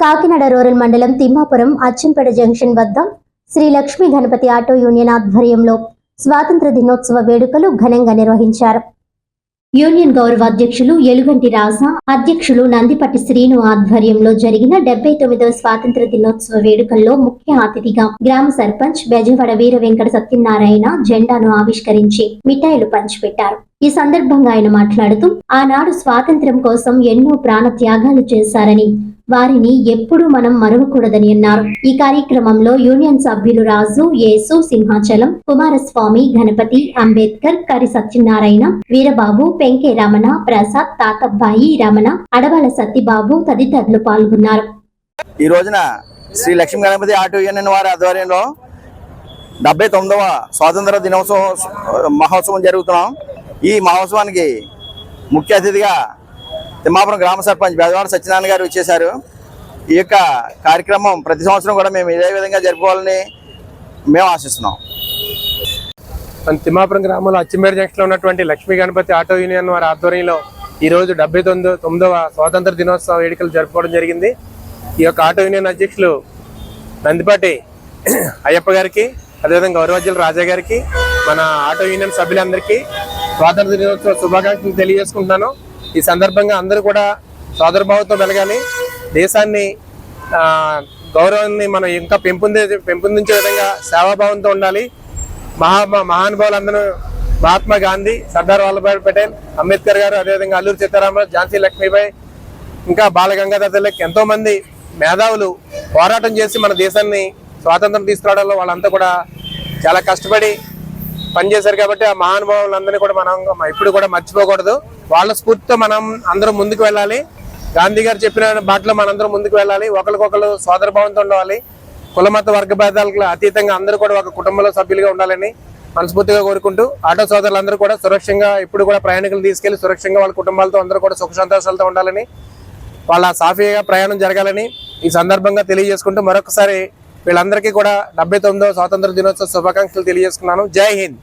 Kakinada rural మండలం Thimmapuram Achampet junction వద్ద Sri Lakshmi Ganapathi auto union ఆధ్వర్యంలో స్వాతంత్ర దినోత్సవ వేడుకలు ఘనంగా నిర్వహించారు. యూనియన్ గౌరవ అధ్యక్షులు ఎలుగంటి రాజా అధ్యక్షులు నందిపట్టి శ్రీను ఆధ్వర్యంలో జరిగిన డెబ్బై తొమ్మిదవ స్వాతంత్ర దినోత్సవ వేడుకల్లో ముఖ్య అతిథిగా గ్రామ సర్పంచ్ బెజవాడ వీర వెంకట సత్యనారాయణ జెండాను ఆవిష్కరించి మిఠాయిలు పంచిపెట్టారు. ఈ సందర్భంగా ఆయన మాట్లాడుతూ ఆనాడు స్వాతంత్ర్యం కోసం ఎన్నో ప్రాణ త్యాగాలు చేశారని వారిని ఎప్పుడు మనం మరవకూడదని అన్నారు. ఈ కార్యక్రమంలో యూనియన్ సభ్యులు రాజు యేసు సింహాచలం కుమారస్వామి గణపతి అంబేద్కర్ కరి సత్యనారాయణ వీరబాబు పెంకే రమణ ప్రసాద్ తాతబ్బాయి రమణ అడవాల సత్యబాబు తదితరులు పాల్గొన్నారు. ఈ రోజున శ్రీ లక్ష్మీ గణపతి ఆటో యూనియన్ వారి ఆధ్వర్యంలో డెబ్బై తొమ్మిదవ స్వాతంత్ర దినోత్సవం మహోత్సవం జరుగుతున్నాం. ఈ మహోత్సవానికి ముఖ్య అతిథిగా తిమ్మాపురం గ్రామ సర్పంచ్ బెదవాడ సత్యనారాయణ గారు వచ్చేశారు ఈ యొక్క కార్యక్రమం ప్రతి సంవత్సరం కూడా మేము ఇదే విధంగా జరుపుకోవాలని మేము ఆశిస్తున్నాం. మన తిమ్మాపురం గ్రామంలో అచ్చిమేర జంక్షన్లో ఉన్నటువంటి లక్ష్మీ గణపతి ఆటో యూనియన్ వారి ఆధ్వర్యంలో ఈ రోజు డెబ్బై తొమ్మిది తొమ్మిదవ స్వాతంత్ర దినోత్సవ వేడుకలు జరుపుకోవడం జరిగింది. ఈ యొక్క ఆటో యూనియన్ అధ్యక్షులు నందిపాటి అయ్యప్ప గారికి అదేవిధంగా గౌరవజ్యులు రాజా గారికి మన ఆటో యూనియన్ సభ్యులందరికీ స్వాతంత్ర దినోత్సవ శుభాకాంక్షలు తెలియజేసుకుంటున్నాను. ఈ సందర్భంగా అందరూ కూడా సోదరభావంతో వెలగాలి. దేశాన్ని గౌరవాన్ని మనం ఇంకా పెంపొందే పెంపొందించే విధంగా సేవాభావంతో ఉండాలి. మహా మహానుభావులందరూ మహాత్మా గాంధీ సర్దార్ వల్లభాయ్ పటేల్ అంబేద్కర్ గారు అదేవిధంగా అల్లూరి సీతారామరాజు ఝాన్సీ లక్ష్మీబాయి ఇంకా బాలగంగాధర్ తిలక్ ఎంతో మంది మేధావులు పోరాటం చేసి మన దేశాన్ని స్వాతంత్రం తీసుకురావడంలో వాళ్ళంతా కూడా చాలా కష్టపడి పనిచేశారు కాబట్టి ఆ మహానుభావులందరినీ కూడా మనం ఇప్పుడు కూడా మర్చిపోకూడదు. వాళ్ళ స్ఫూర్తితో మనం అందరం ముందుకు వెళ్ళాలి. గాంధీ గారు చెప్పిన బాటలో మనందరం ముందుకు వెళ్ళాలి. ఒకరికొకరు సోదరభావంతో ఉండాలి. కులమత వర్గ భేదాలకు అతీతంగా అందరూ కూడా ఒక కుటుంబంలో సభ్యులుగా ఉండాలని మనస్ఫూర్తిగా కోరుకుంటూ ఆటో సోదరులందరూ కూడా సురక్షంగా ఇప్పుడు కూడా ప్రయాణికులు తీసుకెళ్ళి సురక్షంగా వాళ్ళ కుటుంబాలతో అందరూ కూడా సుఖ సంతోషాలతో ఉండాలని వాళ్ళ సాఫీగా ప్రయాణం జరగాలని ఈ సందర్భంగా తెలియజేసుకుంటూ మరొకసారి వీళ్ళందరికీ కూడా డెబ్బై తొమ్మిదవ స్వాతంత్ర దినోత్సవ శుభాకాంక్షలు తెలియజేసుకున్నాను. జై హింద్.